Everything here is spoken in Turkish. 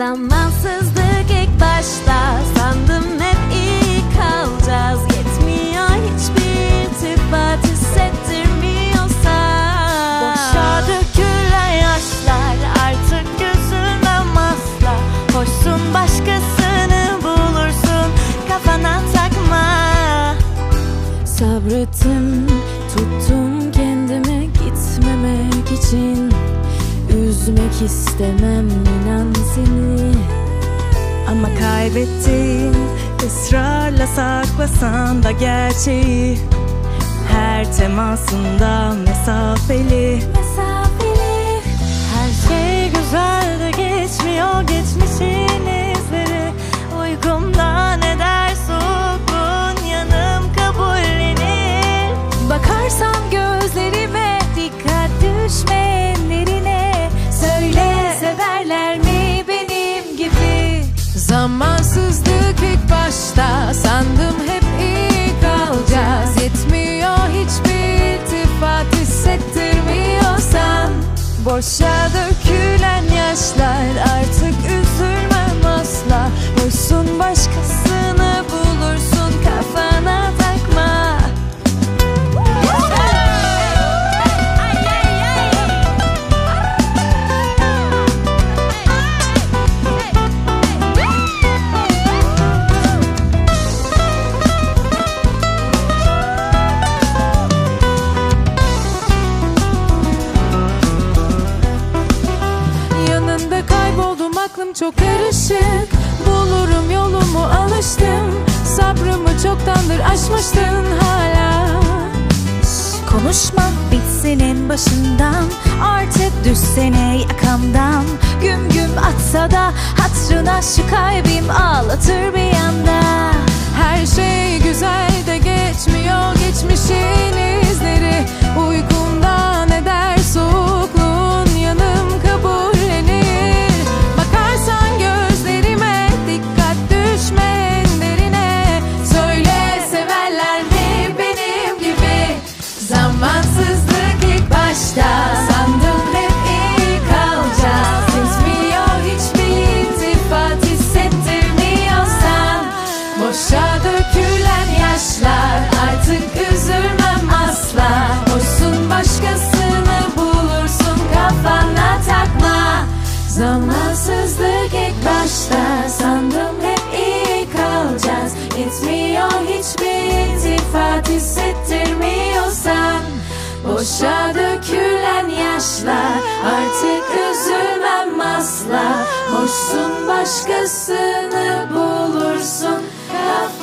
Zamansızlık ilk başta. Sandım hep iyi kalacağız. Yetmiyor hiçbir iltifat hissettirmiyorsa. Boşa dökülen yaşlar. Artık üzülmem asla Hoşsun başkasını bulursun. Kafana takma. Sabrettim tuttum kendime gitmemek için Üzmek istemem inan seni. Ama kaybettim ısrarla saklasan da gerçeği. Her temasında mesafeli. Mesafeli. Her şey güzel de geçmiyor geçmişin Boşa dökülen yaşlar artık üzülmem asla. Hoşsun başkasını çok karışık. Bulurum yolumu alıştım. Sabrımı çoktandır aşmıştın hala. Konuşma bitsin en başından. Artık düşsene yakamdan Güm güm atsa da Hatrına şu kalbim ağlatır bir Boşa dökülen yaşlar artık üzülmem asla. Hoşsun başkasını bulursun kafana takma. Zamansızlık ilk başta sandım hep iyi kalacağız. Yetmiyor hiçbir iltifat hissettirmiyorsan. Boşa dökülen yaşlar artık üzülmem asla. Hoşsun başkasını bulursun kafana